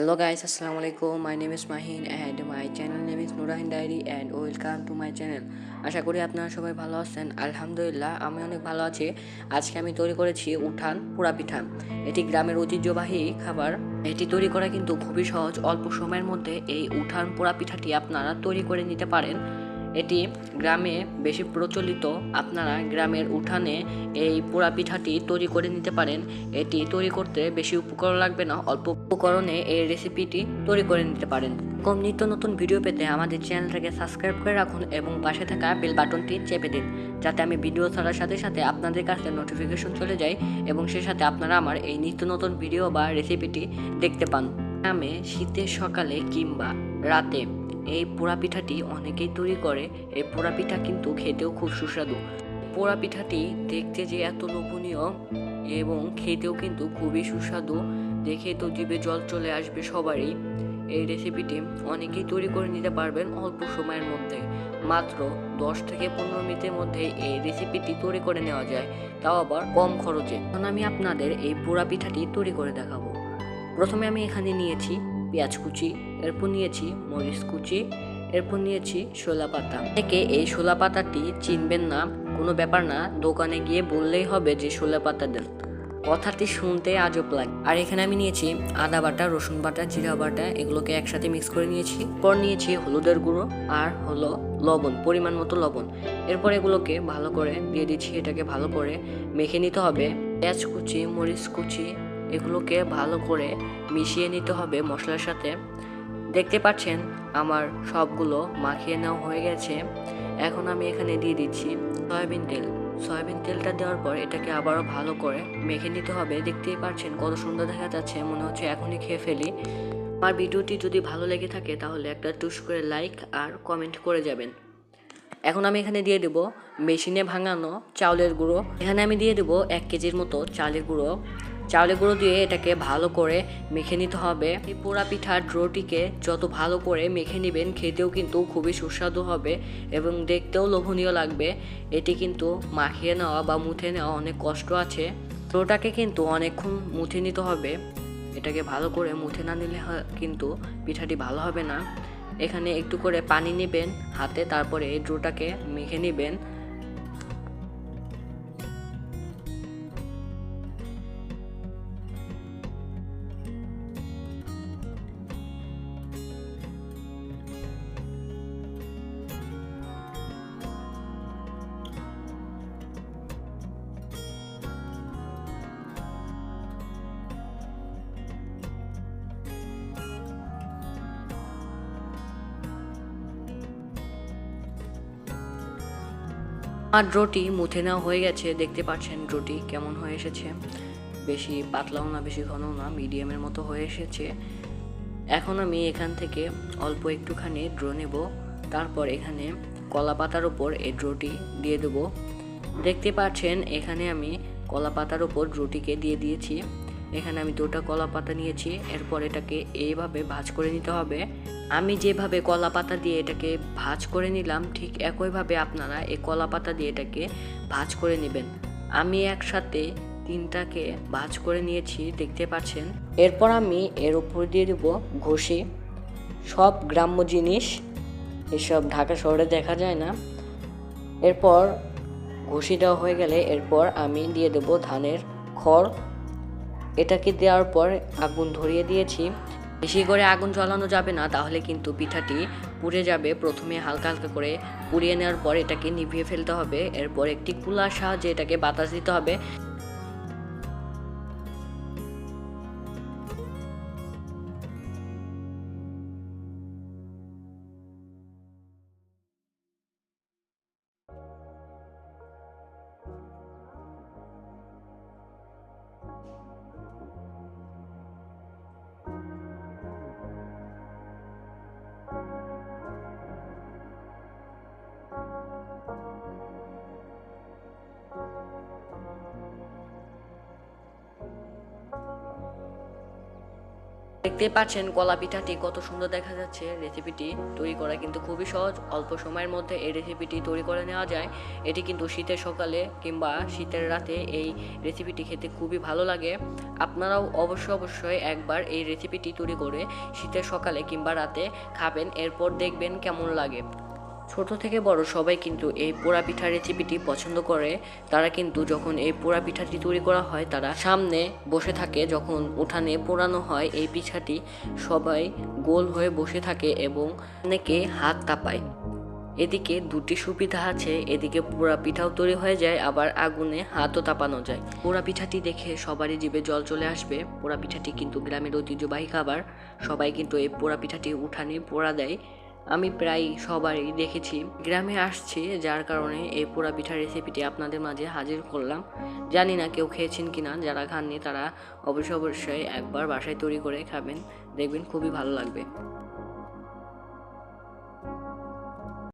Hello guys, Assalamualaikum. My name is Mahin and my channel name is Nurahin Diary and welcome to my channel. আশা করি আপনারা সবাই ভালো আছেন। আলহামদুলিল্লাহ আমি অনেক ভালো আছি। আজকে আমি তৈরি করেছি উঠান পোড়া পিঠা। এটি গ্রামের ঐতিহ্যবাহী খাবার। এটি তৈরি করা কিন্তু খুবই সহজ। অল্প সময়ের মধ্যে এই উঠান পোড়া পিঠাটি আপনারা তৈরি করে নিতে পারেন। এটি গ্রামে বেশি প্রচলিত। আপনারা গ্রামের উঠানে এই পোড়া পিঠাটি তৈরি করে নিতে পারেন। এটি তৈরি করতে বেশি উপকরণ লাগবে না, অল্প উপকরণে এই রেসিপিটি তৈরি করে নিতে পারেন। কম নিত্য নতুন ভিডিও পেতে আমাদের চ্যানেলটাকে সাবস্ক্রাইব করে রাখুন এবং পাশে থাকা বেল বাটনটি চেপে দিন, যাতে আমি ভিডিও ছাড়ার সাথে সাথে আপনাদের কাছে নোটিফিকেশন চলে যায় এবং সে সাথে আপনারা আমার এই নিত্য নতুন ভিডিও বা রেসিপিটি দেখতে পান। গ্রামে শীতের সকালে কিংবা রাতে এই পোড়া পিঠাটি অনেকেই তৈরি করে। এই পোড়া পিঠা কিন্তু খেতেও খুব সুস্বাদু। পোড়া পিঠাটি দেখতে যে এত লোভনীয় এবং খেতেও কিন্তু খুবই সুস্বাদু, দেখে তো জিভে জল চলে আসবে সবারই। এই রেসিপিটি অনেকেই তৈরি করে নিতে পারবেন অল্প সময়ের মধ্যে। মাত্র দশ থেকে পনেরো মিনিটের মধ্যে এই রেসিপিটি তৈরি করে নেওয়া যায়, তাও আবার কম খরচে। এখন আমি আপনাদের এই পোড়া পিঠাটি তৈরি করে দেখাবো। প্রথমে আমি এখানে নিয়েছি পেঁয়াজ কুচি, এরপর নিয়েছি মরিচ কুচি, এরপর নিয়েছি শোলা পাতা। থেকে এই শোলা পাতাটি চিনবেন না, কোনো ব্যাপার না, দোকানে গিয়ে বললেই হবে যে শোলা পাতা দেন। কথাটি শুনতে আজব লাগে। আর এখানে আমি নিয়েছি আদা বাটা, রসুন বাটা, জিরা বাটা, এগুলোকে একসাথে মিক্স করে নিয়েছি। পর নিয়েছি হলুদের গুঁড়ো আর হলো লবণ, পরিমাণ মতো লবণ। এরপর এগুলোকে ভালো করে দিয়ে দিচ্ছি, এটাকে ভালো করে মেখে নিতে হবে। পেঁয়াজ কুচি, মরিচ কুচি এগুলোকে ভালো করে মিশিয়ে নিতে হবে মশলার সাথে। দেখতে পাচ্ছেন, আমার সবগুলো মাখিয়ে নেওয়া হয়ে গেছে। এখন আমি এখানে দিয়ে দিচ্ছি সয়াবিন তেল। সয়াবিন তেলটা দেওয়ার পর এটাকে আবারও ভালো করে মেখে নিতে হবে। দেখতেই পাচ্ছেন, কত সুন্দর দেখা যাচ্ছে, মনে হচ্ছে এখনই খেয়ে ফেলি। আমার ভিডিওটি যদি ভালো লেগে থাকে তাহলে একটা টুস করে লাইক আর কমেন্ট করে যাবেন। এখন আমি এখানে দিয়ে দেবো মেশিনে ভাঙানো চাউলের গুঁড়ো। এখানে আমি দিয়ে দেবো এক কেজির মতো চালের গুঁড়ো। চাউলের গুঁড়ো দিয়ে এটাকে ভালো করে মেখে নিতে হবে। এই পোড়া পিঠার ড্রোটিকে যত ভালো করে মেখে নেবেন, খেতেও কিন্তু খুবই সুস্বাদু হবে এবং দেখতেও লোভনীয় লাগবে। এটি কিন্তু মাখিয়ে নেওয়া বা মুথে নেওয়া অনেক কষ্ট আছে। ড্রোটাকে কিন্তু অনেকক্ষণ মুথে নিতে হবে। এটাকে ভালো করে মুথে না নিলে কিন্তু পিঠাটি ভালো হবে না। এখানে একটু করে পানি নেবেন হাতে, তারপরে এই ড্রোটাকে মেখে নেবেন। আর ড্রোটি মুথে নেওয়া হয়ে গেছে, দেখতে পাচ্ছেন রুটি কেমন হয়ে এসেছে। বেশি পাতলাও না, বেশি ঘনও না মিডিয়ামের মতো হয়ে এসেছে। এখন আমি এখান থেকে অল্প একটুখানি ড্রো নেব, তারপর এখানে কলা পাতার উপর এই ড্রোটি দিয়ে দেবো। দেখতে পাচ্ছেন, এখানে আমি কলা পাতার উপর রুটিকে দিয়ে দিয়েছি। এখানে আমি দুটা কলা পাতা নিয়েছি। এরপর এটাকে এইভাবে ভাজ করে নিতে হবে। আমি যেভাবে কলা পাতা দিয়ে এটাকে ভাজ করে নিলাম, ঠিক একইভাবে আপনারা এই কলা পাতা দিয়ে এটাকে ভাজ করে নেবেন। আমি একসাথে তিনটাকে ভাজ করে নিয়েছি, দেখতে পাচ্ছেন। এরপর আমি এর উপর দিয়ে দেব ঘষি। সব গ্রাম্য জিনিস, এসব ঢাকা শহরে দেখা যায় না। এরপর ঘষি দেওয়া হয়ে গেলে এরপর আমি দিয়ে দেব ধানের খড়। এটাকে দেওয়ার পর আগুন ধরিয়ে দিয়েছি। বেশি করে আগুন জ্বালানো যাবে না, তাহলে কিন্তু পিঠাটি পুড়ে যাবে। প্রথমে হালকা হালকা করে পুড়িয়ে নেওয়ার পর এটাকে নিভিয়ে ফেলতে হবে। এরপর একটি কুলার সাহায্যে এটাকে বাতাস দিতে হবে। দেখতে পাচ্ছেন কলা পিঠাটি কত সুন্দর দেখা যাচ্ছে। রেসিপিটি তৈরি করা কিন্তু খুবই সহজ। অল্প সময়ের মধ্যে এই রেসিপিটি তৈরি করে নেওয়া যায়। এটি কিন্তু শীতের সকালে কিংবা শীতের রাতে এই রেসিপিটি খেতে খুবই ভালো লাগে। আপনারাও অবশ্যই অবশ্যই একবার এই রেসিপিটি তৈরি করে শীতের সকালে কিংবা রাতে খাবেন। এরপর দেখবেন কেমন লাগে। ছোট থেকে বড় সবাই কিন্তু এই পোড়া পিঠা রেসিপিটি পছন্দ করে। তারা কিন্তু যখন এই পোড়া পিঠাটি তৈরি করা হয়, তারা সামনে বসে থাকে, যখন উঠানে পোড়ানো হয় এই পিঠাটি, সবাই গোল হয়ে বসে থাকে এবং অনেকে হাত তাপায় এদিকে দুটি সুবিধা আছে, এদিকে পোড়া পিঠাও তৈরি হয়ে যায়, আবার আগুনে হাতও তাপানো যায়। পোড়া পিঠাটি দেখে সবারই জিভে জল চলে আসবে। পোড়া পিঠাটি কিন্তু গ্রামের ঐতিহ্যবাহী খাবার। সবাই কিন্তু এই পোড়া পিঠাটি উঠানে পোড়া দেয়। আমি প্রায় সবারই দেখেছি। গ্রামে আসছে, যার কারণে এই পোড়া পিঠার রেসিপিটি আপনাদের মাঝে হাজির করলাম। জানি না কেউ খেয়েছেন কি না যারা খাননি তারা অবশ্য অবশ্যই একবার বাসায় তৈরি করে খাবেন। দেখবেন খুবই ভালো লাগবে।